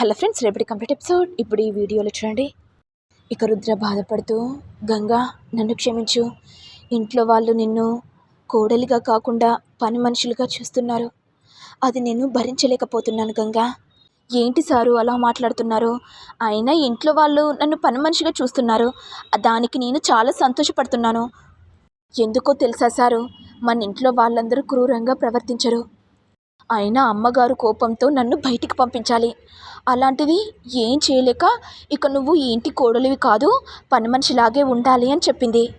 Hello friends రేపటి complete episode. ఇప్పుడు ఈ వీడియోలో చూడండి. ఇక రుద్ర బాధపడుతూ గంగా నన్ను క్షమించు. ఇంట్లో వాళ్ళు నిన్ను కోడలిగా కాకుండా పని మనుషులుగా చూస్తున్నారు. అది నేను భరించలేకపోతున్నాను గంగా. ఏంటి సారు అలా మాట్లాడుతున్నారు? అయినా ఇంట్లో వాళ్ళు నన్ను పని మనిషిగా చూస్తున్నారు. దానికి నేను చాలా సంతోషపడుతున్నాను. ఎందుకో తెలుసా సారు? మన ఇంట్లో వాళ్ళందరూ క్రూరంగా ప్రవర్తించరు. అయినా అమ్మగారు కోపంతో నన్ను బయటికి పంపించాలి. అలాంటిది ఏం చేయలేక ఇక నువ్వు ఈ ఇంటి కోడలివి కాదు పని మనిషిలాగే ఉండాలి అని చెప్పింది.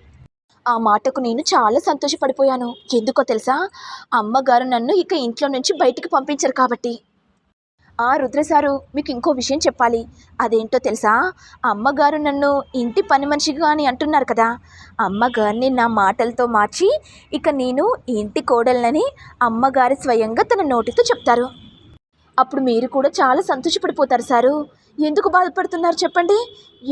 ఆ మాటకు నేను చాలా సంతోషపడిపోయాను. ఎందుకో తెలుసా? అమ్మగారు నన్ను ఇక ఇంట్లో నుంచి బయటికి పంపించరు కాబట్టి. ఆ రుద్రసారు మీకు ఇంకో విషయం చెప్పాలి. అదేంటో తెలుసా? అమ్మగారు నన్ను ఇంటి పని మనిషిగా అని అంటున్నారు కదా. అమ్మగారిని నా మాటలతో మార్చి ఇక నేను ఇంటి కోడళ్ళని అమ్మగారి స్వయంగా తన నోటితో చెప్తారు. అప్పుడు మీరు కూడా చాలా సంతోషపడిపోతారు సారు. ఎందుకు బాధపడుతున్నారు చెప్పండి?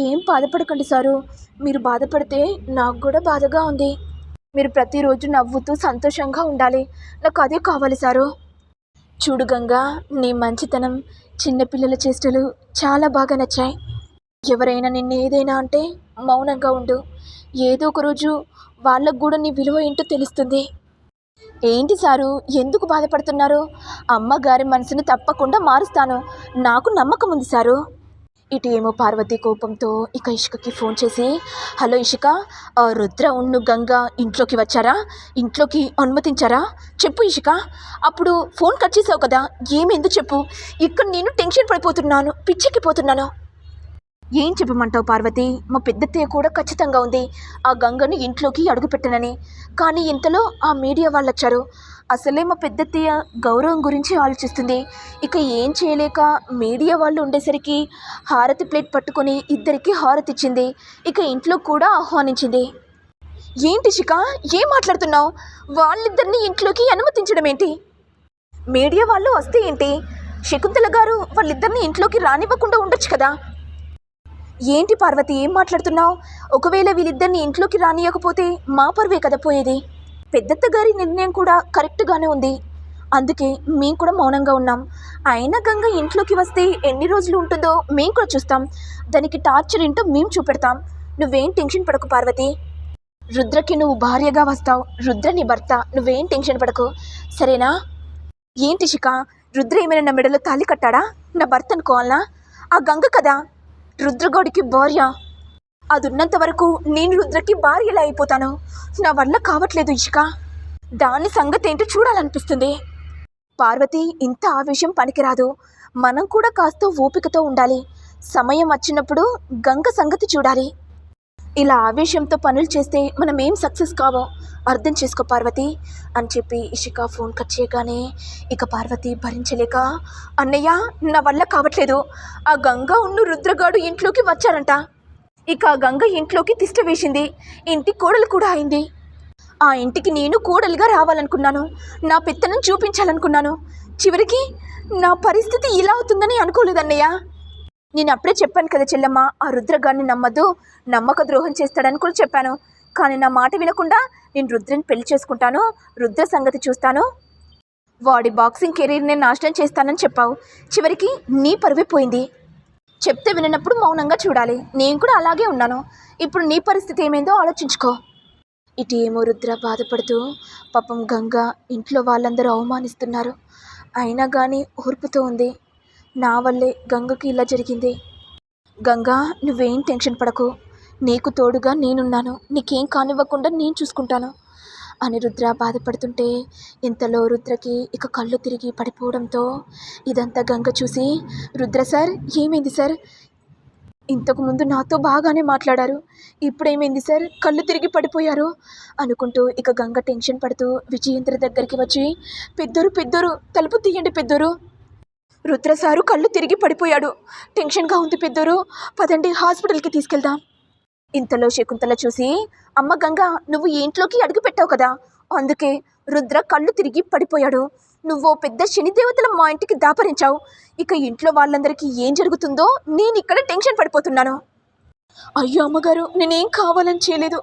ఏం బాధపడకండి సారు. మీరు బాధపడితే నాకు కూడా బాధగా ఉంది. మీరు ప్రతిరోజు నవ్వుతూ సంతోషంగా ఉండాలి. నాకు అదే కావాలి సారు. చూడు గంగా నీ మంచితనం చిన్నపిల్లల చేష్టలు చాలా బాగా నచ్చాయి. ఎవరైనా నిన్ను ఏదైనా అంటే మౌనంగా ఉండు. ఏదో ఒక రోజు వాళ్ళకు కూడా నీ విలువ ఏంటో తెలుస్తుంది. ఏంటి సారు? ఎందుకు బాధపడుతున్నారు? అమ్మగారి మనసును తప్పకుండా మారుస్తాను. నాకు నమ్మకం ఉంది సారు. ఇటు ఏమో పార్వతి కోపంతో ఇక ఇషికకి ఫోన్ చేసి హలో ఇషిక రుద్ర ఉన్ను గంగ ఇంట్లోకి వచ్చారా? ఇంట్లోకి అనుమతించారా? చెప్పు ఇషిక. అప్పుడు ఫోన్ కట్ చేసావు కదా ఏమెందు చెప్పు? ఇక్కడ నేను టెన్షన్ పడిపోతున్నాను పిచ్చెక్కిపోతున్నాను. ఏం చెప్పమంటావు పార్వతి? మా పెద్దత్తయ్య కూడా ఖచ్చితంగా ఉంది. ఆ గంగను ఇంట్లోకి అడుగుపెట్టనని. కానీ ఇంతలో ఆ మీడియా వాళ్ళు వచ్చారు అసలే మా పెద్దత్తయ్య గౌరవం గురించి ఆలోచిస్తుంది. ఇక ఏం చేయలేక మీడియా వాళ్ళు ఉండేసరికి హారతి ప్లేట్ పట్టుకొని ఇద్దరికి హారతి ఇచ్చింది ఇక ఇంట్లో కూడా ఆహ్వానించింది. ఏంటి శిఖ? ఏం మాట్లాడుతున్నావు? వాళ్ళిద్దరిని ఇంట్లోకి అనుమతించడం ఏంటి? మీడియా వాళ్ళు వస్తే ఏంటి? శకుంతల గారు వాళ్ళిద్దరిని ఇంట్లోకి రానివ్వకుండా ఉండొచ్చు కదా? ఏంటి పార్వతి ఏం మాట్లాడుతున్నావు? ఒకవేళ వీళ్ళిద్దరిని ఇంట్లోకి రానియకపోతే మా పర్వే కదా పోయేది. పెద్దత్త గారి నిర్ణయం కూడా కరెక్ట్గానే ఉంది. అందుకే మేము కూడా మౌనంగా ఉన్నాం. అయినా గంగ ఇంట్లోకి వస్తే ఎన్ని రోజులు ఉంటుందో మేము కూడా చూస్తాం. దానికి టార్చర్ ఏంటో మేము చూపెడతాం. నువ్వేం టెన్షన్ పడకు పార్వతి. రుద్రకి నువ్వు భార్యగా వస్తావు. రుద్ర నీ భర్త. నువ్వేం టెన్షన్ పడకు. సరేనా? ఏంటి శిఖ? రుద్ర ఏమైనా నా మెడలో తాళి కట్టాడా? నా భర్త అనుకోవాలనా ఆ గంగ కదా? రుద్రగౌడికి భార్య. అది ఉన్నంత వరకు నేను రుద్రకి భార్యలా అయిపోతాను. నా వల్ల కావట్లేదు ఇషిక. దాని సంగతి ఏంటో చూడాలనిపిస్తుంది. పార్వతి ఇంత ఆవేశం పనికిరాదు. మనం కూడా కాస్త ఓపికతో ఉండాలి. సమయం వచ్చినప్పుడు గంగ సంగతి చూడాలి. ఇలా ఆవేశంతో పనులు చేస్తే మనం ఏం సక్సెస్ కావో అర్థం చేసుకో పార్వతి అని చెప్పి ఇషిక ఫోన్ కట్ చేయగానే ఇక పార్వతి భరించలేక అన్నయ్య నా వల్ల కావట్లేదు. ఆ గంగ ఉన్న రుద్రగాడు ఇంట్లోకి వచ్చారంట. ఇక ఆ గంగ ఇంట్లోకి తిష్ట వేసింది. ఇంటి కోడలు కూడా అయింది. ఆ ఇంటికి నేను కోడలుగా రావాలనుకున్నాను. నా పెత్తనం చూపించాలనుకున్నాను. చివరికి నా పరిస్థితి ఇలా అవుతుందని అనుకోలేదన్నయ్య. నేను అప్పుడే చెప్పాను కదా చెల్లమ్మ ఆ రుద్రగాన్ని నమ్మదు నమ్మక ద్రోహం చేస్తాడని కూడా చెప్పాను. కానీ నా మాట వినకుండా నేను రుద్రని పెళ్ళి చేసుకుంటాను రుద్ర సంగతి చూస్తాను. వాడి బాక్సింగ్ కెరీర్ నేను నాశనం చేస్తానని చెప్పావు. చివరికి నీ పరువే పోయింది. చెప్తే వినప్పుడు మౌనంగా చూడాలి. నేను కూడా అలాగే ఉన్నాను. ఇప్పుడు నీ పరిస్థితి ఏమైందో ఆలోచించుకో. ఇటు ఏమో రుద్ర బాధపడుతూ పాపం గంగ ఇంట్లో వాళ్ళందరూ అవమానిస్తున్నారు. అయినా కానీ ఓర్పుతో ఉంది. నా వల్లే గంగకి ఇలా జరిగింది. గంగా నువ్వేం టెన్షన్ పడకు. నీకు తోడుగా నేనున్నాను. నీకేం కానివ్వకుండా నేను చూసుకుంటాను. అని రుద్ర బాధపడుతుంటే ఇంతలో రుద్రకి ఇక కళ్ళు తిరిగి పడిపోవడంతో ఇదంతా గంగ చూసి రుద్ర సార్ ఏమైంది సార్? ఇంతకుముందు నాతో బాగానే మాట్లాడారు. ఇప్పుడేమైంది సార్? కళ్ళు తిరిగి పడిపోయారు. అనుకుంటూ ఇక గంగ టెన్షన్ పడుతూ విజయేంద్ర దగ్గరికి వచ్చి పెద్దరు పెద్దరు తలుపు తీయండి పెద్దరు. రుద్ర సారు కళ్ళు తిరిగి పడిపోయాడు. టెన్షన్గా ఉంది పెద్దరు. పదండి హాస్పిటల్కి తీసుకెళ్దాం. ఇంతలో శకుంతల చూసి అమ్మ గంగ నువ్వు ఇంట్లోకి అడుగు పెట్టావు కదా. అందుకే రుద్ర కళ్ళు తిరిగి పడిపోయాడు. నువ్వు పెద్ద శనిదేవతల మా ఇంటికి దాపరించావు. ఇక ఇంట్లో వాళ్ళందరికీ ఏం జరుగుతుందో నేను ఇక్కడ టెన్షన్ పడిపోతున్నాను. అయ్యో అమ్మగారు నేనేం కావాలని చేయలేదు.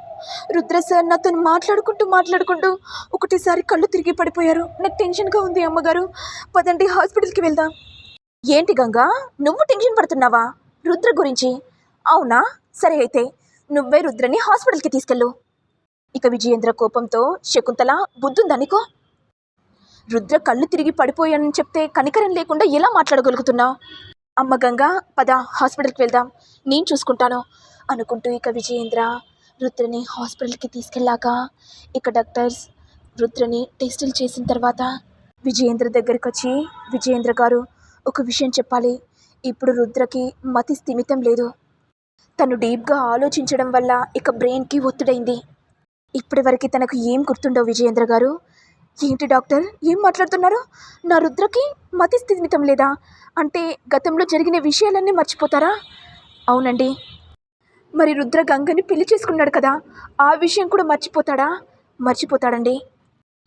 రుద్ర సార్ నాతో మాట్లాడుకుంటూ మాట్లాడుకుంటూ ఒకటిసారి కళ్ళు తిరిగి పడిపోయారు. నాకు టెన్షన్గా ఉంది అమ్మగారు. పదండి హాస్పిటల్కి వెళ్దాం. ఏంటి గంగా నువ్వు టెన్షన్ పడుతున్నావా? రుద్ర గురించి. అవునా? సరే అయితే నువ్వే రుద్రని హాస్పిటల్కి తీసుకెళ్ళు. ఇక విజయేంద్ర కోపంతో శకుంతల బుద్ధుందనికో రుద్ర కళ్ళు తిరిగి పడిపోయానని చెప్తే కనికరం లేకుండా ఎలా మాట్లాడగలుగుతున్నావు? అమ్మ గంగా పద హాస్పిటల్కి వెళ్దాం. నేను చూసుకుంటాను అనుకుంటూ ఇక విజయేంద్ర రుద్రని హాస్పిటల్కి తీసుకెళ్ళాక ఇక డాక్టర్స్ రుద్రని టెస్టులు చేసిన తర్వాత విజయేంద్ర దగ్గరికి వచ్చి విజయేంద్ర గారు ఒక విషయం చెప్పాలి. ఇప్పుడు రుద్రకి మతి స్థిమితం లేదు. తను డీప్గా ఆలోచించడం వల్ల ఇక బ్రెయిన్కి ఒత్తిడైంది. ఇప్పటివరకు తనకు ఏం గుర్తుండవు విజయేంద్ర గారు. ఏంటి డాక్టర్? ఏం మాట్లాడుతున్నారు? నా రుద్రకి మతి స్థిమితం లేదా? అంటే గతంలో జరిగిన విషయాలన్నీ మర్చిపోతారా? అవునండి. మరి రుద్ర గంగని పెళ్ళి చేసుకున్నాడు కదా? ఆ విషయం కూడా మర్చిపోతాడా? మర్చిపోతాడండి.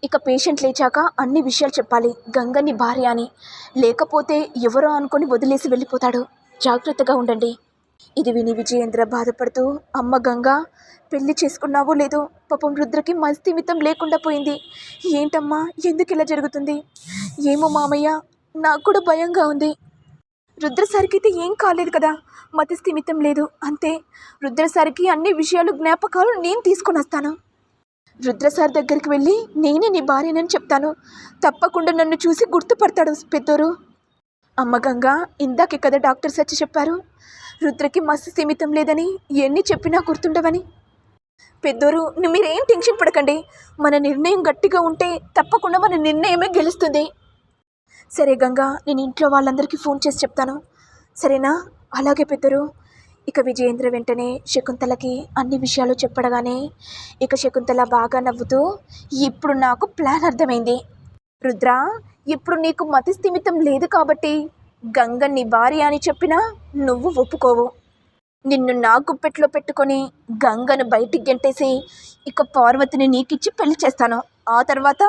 ఇక పేషెంట్ లేచాక అన్ని విషయాలు చెప్పాలి. గంగని భార్య అని. లేకపోతే ఎవరో అనుకొని వదిలేసి వెళ్ళిపోతాడు. జాగ్రత్తగా ఉండండి. ఇది విని విజయేంద్ర బాధపడుతూ అమ్మ గంగా పెళ్ళి చేసుకున్నావో లేదో పాపం రుద్రకి మస్తిమితం లేకుండా పోయింది. ఏంటమ్మా ఎందుకు ఇలా జరుగుతుంది? ఏమో మామయ్య నాకు కూడా భయంగా ఉంది. రుద్ర సార్కి అయితే ఏం కాలేదు కదా మతి స్థిమితం లేదు. అంతే రుద్ర సార్కి అన్ని విషయాలు జ్ఞాపకాలు నేను తీసుకొని వస్తాను. రుద్ర సార్ దగ్గరికి వెళ్ళి నేనే నీ భార్యనని చెప్తాను. తప్పకుండా నన్ను చూసి గుర్తుపడతాడు పెద్దోరు. అమ్మ గంగా ఇందాకే కదా డాక్టర్స్ వచ్చి చెప్పారు రుద్రకి మస్తు సీమితం లేదని ఎన్ని చెప్పినా గుర్తుండవని. పెద్దోరు మీరేం టెన్షన్ పడకండి. మన నిర్ణయం గట్టిగా ఉంటే తప్పకుండా మన నిర్ణయమే గెలుస్తుంది. సరే గంగా నేను ఇంట్లో వాళ్ళందరికీ ఫోన్ చేసి చెప్తాను. సరేనా? అలాగే పెద్దరు ఇక విజయేంద్ర వెంటనే శకుంతలకి అన్ని విషయాలు చెప్పడగానే ఇక శకుంతల బాగా నవ్వుతూ ఇప్పుడు నాకు ప్లాన్ అర్థమైంది. రుద్ర ఇప్పుడు నీకు మతి స్థిమితం లేదు కాబట్టి గంగ నీ భార్య అని చెప్పినా నువ్వు ఒప్పుకోవు. నిన్ను నా గుప్పెట్లో పెట్టుకొని గంగను బయటికి గెంటేసి ఇక పార్వతిని నీకిచ్చి పెళ్ళి చేస్తాను. ఆ తర్వాత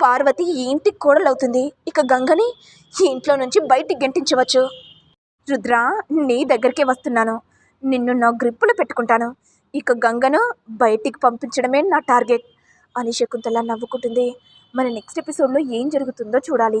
పార్వతి ఈ ఇంటికి కోడలవుతుంది. ఇక గంగని ఈ ఇంట్లో నుంచి బయటికి గెంటించవచ్చు. రుద్ర నీ దగ్గరికే వస్తున్నాను. నిన్ను నా గ్రిప్పులో పెట్టుకుంటాను. ఇక గంగను బయటికి పంపించడమే నా టార్గెట్ అని శకుంతల నవ్వుకుంటుంది. మన నెక్స్ట్ ఎపిసోడ్లో ఏం జరుగుతుందో చూడాలి.